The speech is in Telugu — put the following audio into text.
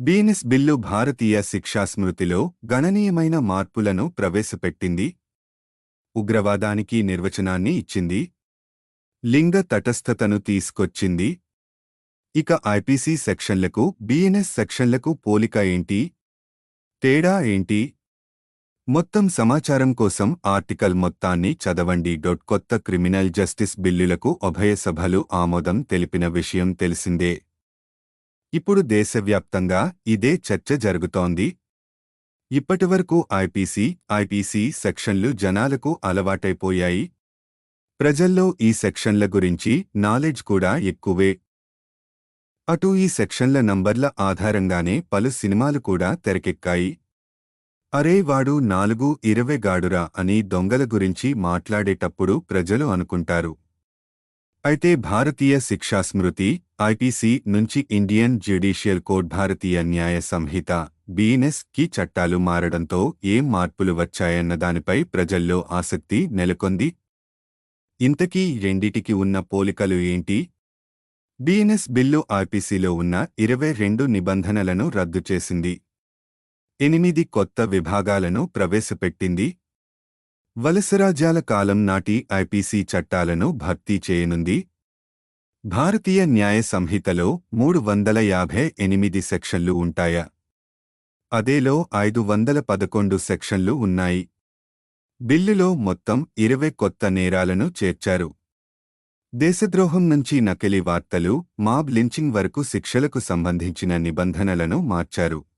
బీనిస్ బిల్లు భారతీయ శిక్షా స్మృతిలో గణనీయమైన మార్పులను ప్రవేశపెట్టింది. ఉగ్రవాదానికి నిర్వచనాన్ని ఇచ్చింది. లింగ తటస్థతను తీసుకొచ్చింది. ఇక ఐపీసీ సెక్షన్లకు బీఎన్ఎస్ సెక్షన్లకు పోలిక ఏంటి? తేడా ఏంటి? మొత్తం సమాచారం కోసం ఆర్టికల్ మొత్తాన్ని చదవండి. డొట్ కొత్త క్రిమినల్ జస్టిస్ బిల్లులకు ఉభయ సభలు ఆమోదం తెలిపిన విషయం తెలిసిందే. ఇప్పుడు దేశవ్యాప్తంగా ఇదే చర్చ జరుగుతోంది. ఇప్పటివరకు ఐపీసీ ఐపీసీ సెక్షన్లు జనాలకు అలవాటైపోయాయి. ప్రజల్లో ఈ సెక్షన్ల గురించి నాలెడ్జ్ కూడా ఎక్కువే. అటు ఈ సెక్షన్ల నంబర్ల ఆధారంగానే పలు సినిమాలు కూడా తెరకెక్కాయి. అరే వాడు నాలుగు ఇరవై గాడురా అని దొంగల గురించి మాట్లాడేటప్పుడు ప్రజలు అనుకుంటారు. అయితే భారతీయ శిక్షా స్మృతి ఐపీసీ నుంచి Indian judicial code Bharatiya Nyaya Sanhita బీఎన్ఎస్కి చట్టాలు మారడంతో ఏం మార్పులు వచ్చాయన్న దానిపై ప్రజల్లో ఆసక్తి నెలకొంది. ఇంతకీ రెండిటికి ఉన్న పోలికలు ఏంటి? బీఎన్ఎస్ బిల్లు ఐపీసీలో ఉన్న ఇరవై రెండు నిబంధనలను రద్దు చేసింది. ఎనిమిది కొత్త విభాగాలను ప్రవేశపెట్టింది. వలసరాజ్యాల కాలం నాటి ఐపీసీ చట్టాలను భర్తీ చేయనుంది. భారతీయ న్యాయ సంహితలో మూడు వందల యాభై ఎనిమిది సెక్షన్లు ఉంటాయా. అదేలో ఐదు వందల పదకొండు సెక్షన్లు ఉన్నాయి. బిల్లులో మొత్తం ఇరవై కొత్త నేరాలను చేర్చారు. దేశద్రోహం నుంచి నకిలీ వార్తలు మాబ్ లించింగ్ వరకు శిక్షలకు సంబంధించిన నిబంధనలను మార్చారు.